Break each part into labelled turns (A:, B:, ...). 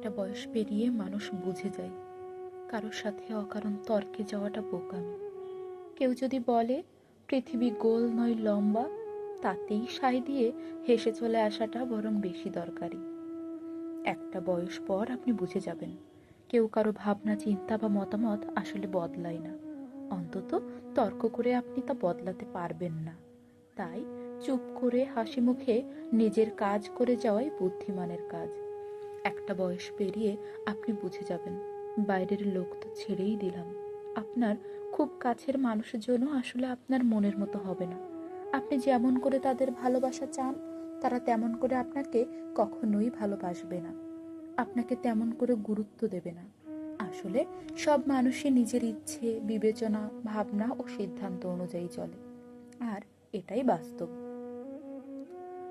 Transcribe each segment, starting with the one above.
A: একটা বয়স পেরিয়ে মানুষ বুঝে যায়, কারোর সাথে অকারণ তর্কে যাওয়াটা বোকামি। কেউ যদি বলে, পৃথিবী গোল নয়, লম্বা তাতেই সাই দিয়ে হেসে চলে আসাটা বরং বেশি দরকারি। একটা বয়স পর আপনি বুঝে যাবেন, কেউ কারও ভাবনা, চিন্তা বা মতামত আসলে বদলায় না। অন্তত তর্ক করে আপনি তা বদলাতে পারবেন না। তাই চুপ করে হাসি মুখে নিজের কাজ করে যাওয়াই বুদ্ধিমানের কাজ। একটা বয়স পেরিয়ে আপনি বুঝে যাবেন। বাইরের লোক তো ছেড়েই দিলাম। আপনার খুব কাছের মানুষের জন্য আসলে আপনার মনের মতো হবে না। আপনি যেমন করে তাদের ভালোবাসা চান, তারা তেমন করে আপনাকে কখনোই ভালোবাসবে না। আপনাকে তেমন করে গুরুত্ব দেবে না। আসলে সব মানুষই নিজের ইচ্ছে, বিবেচনা, ভাবনা ও সিদ্ধান্ত অনুযায়ী চলে। আর এটাই বাস্তব।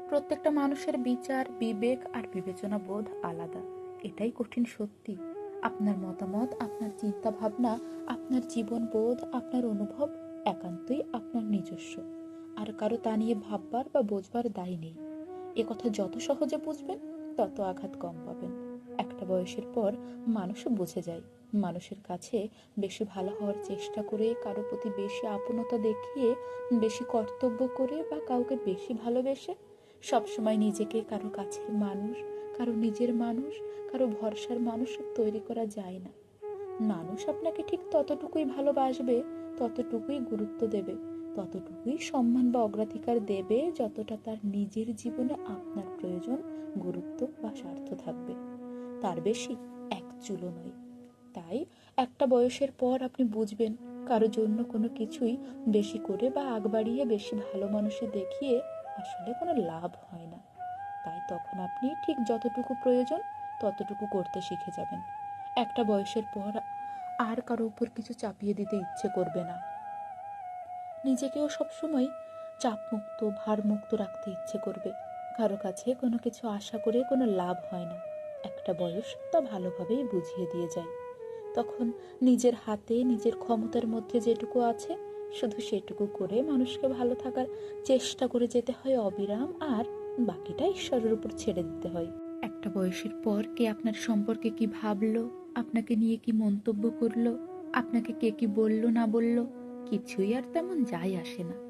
A: প্রত্যেকটা মানুষের বিচার, বিবেক আর বিবেচনা বোধ আলাদা। এটাই কঠিন সত্যি। আপনার মতামত, আপনার চিন্তা ভাবনা আপনার জীবন বোধ আপনার অনুভব একান্তই আপনার নিজস্ব। আর কারও তা নিয়ে ভাববার বা বোঝবার দায় নেই। কথা যত সহজে বুঝবেন, তত আঘাত কম পাবেন। একটা বয়সের পর মানুষ বুঝে যায়। মানুষের কাছে বেশি ভালো হওয়ার চেষ্টা করে, কারও প্রতি বেশি আপনতা দেখিয়ে, বেশি কর্তব্য করে বা কাউকে বেশি ভালোবেসে সবসময় নিজেকে কারও কাছের মানুষ, কারও নিজের মানুষ, কারও ভরসার মানুষ তৈরি করা যায় না। মানুষ আপনাকে ঠিক ততটুকুই ভালোবাসবে, ততটুকুই গুরুত্ব দেবে, ততটুকুই সম্মান বা অগ্রাধিকার দেবে যতটা তার নিজের জীবনে আপনার প্রয়োজন, গুরুত্ব বা স্বার্থ থাকবে। তার বেশি এক চুলো নয়। তাই একটা বয়সের পর আপনি বুঝবেন, কারও জন্য কোনো কিছুই বেশি করে বা আগ বাড়িয়ে বেশি ভালো মানুষে দেখিয়ে আসলে কোনো লাভ হয় না। তাই তখন আপনি ঠিক যতটুকু প্রয়োজন ততটুকু করতে শিখে যাবেন। একটা বয়সের পর আর কারও উপর কিছু চাপিয়ে দিতে ইচ্ছে করবে না। নিজেকেও সবসময় চাপমুক্ত, ভারমুক্ত রাখতে ইচ্ছে করবে। কারও কাছে কোনো কিছু আশা করে কোনো লাভ হয় না। একটা বয়স তা ভালোভাবেই বুঝিয়ে দিয়ে যায়। তখন নিজের হাতে, নিজের ক্ষমতার মধ্যে যেটুকু আছে শুধু সেটুকু করে মানুষকে ভালো থাকার চেষ্টা করে যেতে হয় অবিরাম, আর বাকিটা ঈশ্বরের উপর ছেড়ে দিতে হয়। একটা বয়সের পর কে আপনার সম্পর্কে কি ভাবলো? আপনাকে নিয়ে কি মন্তব্য করল? আপনাকে কে কি বলল, না বলল? কিছুই আর তেমন যায় আসে না।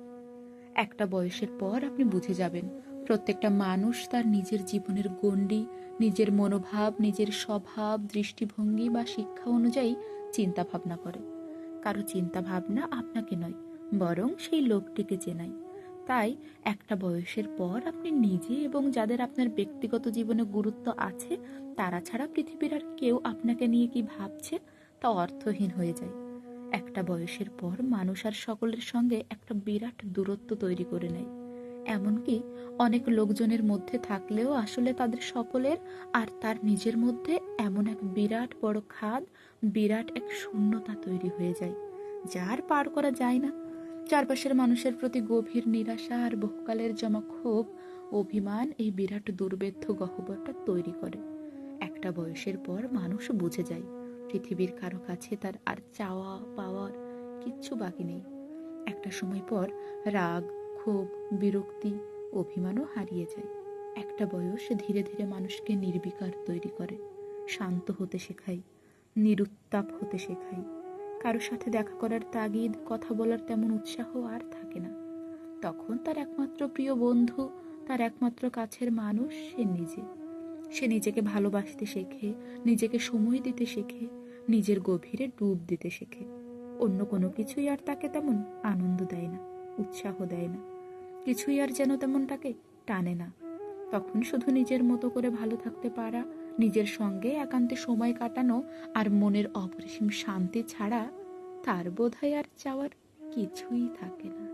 A: একটা বয়সের পর আপনি বুঝে যাবেন, প্রত্যেকটা মানুষ তার নিজের জীবনের গণ্ডি, নিজের মনোভাব, নিজের স্বভাব, দৃষ্টিভঙ্গি বা শিক্ষা অনুযায়ী চিন্তা ভাবনা করে। কারও চিন্তা ভাবনা আপনাকে নয়, বরং সেই লোকটিকে চেনাই। তাই একটা বয়সের পর আপনি নিজে এবং যাদের আপনার ব্যক্তিগত জীবনে গুরুত্ব আছে, তারা ছাড়া পৃথিবীর আর কেউ আপনাকে নিয়ে কি ভাবছে, তা অর্থহীন হয়ে যায়। একটা বয়সের পর মানুষ আর সকলের সঙ্গে একটা বিরাট দূরত্ব তৈরি করে নেয়। এমনকি অনেক লোকজনের মধ্যে থাকলেও আসলে তাদের সকলের আর তার নিজের মধ্যে এমন এক বিরাট বড় খাদ, বিরাট এক শূন্যতা তৈরি হয়ে যায় যার পার করা যায় না। চারপাশের মানুষের প্রতি গভীর নিরাশা আর বহুকালের জমা ক্ষোভ, অভিমান এই বিরাট দুর্বেদ্য গহ্বরটা তৈরি করে। একটা বয়সের পর মানুষ বুঝে যায়, পৃথিবীর কারও কাছে তার আর চাওয়া পাওয়ার কিচ্ছু বাকি নেই। একটা সময় পর রাগ ক্ষোভ, বিরক্তি, অভিমানও হারিয়ে যায়। একটা বয়স ধীরে ধীরে মানুষকে নির্বিকার তৈরি করে, শান্ত হতে শেখায়, নিরুত্তাপ হতে শেখায়। কারোর সাথে দেখা করার তাগিদ, কথা বলার তেমন উৎসাহ আর থাকে না। তখন তার একমাত্র প্রিয় বন্ধু, তার একমাত্র কাছের মানুষ সে নিজে। সে নিজেকে ভালোবাসতে শেখে, নিজেকে সময় দিতে শেখে, নিজের গভীরে ডুব দিতে শেখে। অন্য কোনো কিছুই আর তাকে তেমন আনন্দ দেয় না। উৎসাহ দেয় না। কিছুই আর যেন তেমন তাকে টানে না। তখন শুধু নিজের মতো করে ভালো থাকতে পারা, নিজের সঙ্গে একান্তে সময় কাটানো আর মনের অপরিসীম শান্তি ছাড়া তার বোধহয় আর চাওয়ার কিছুই থাকে না।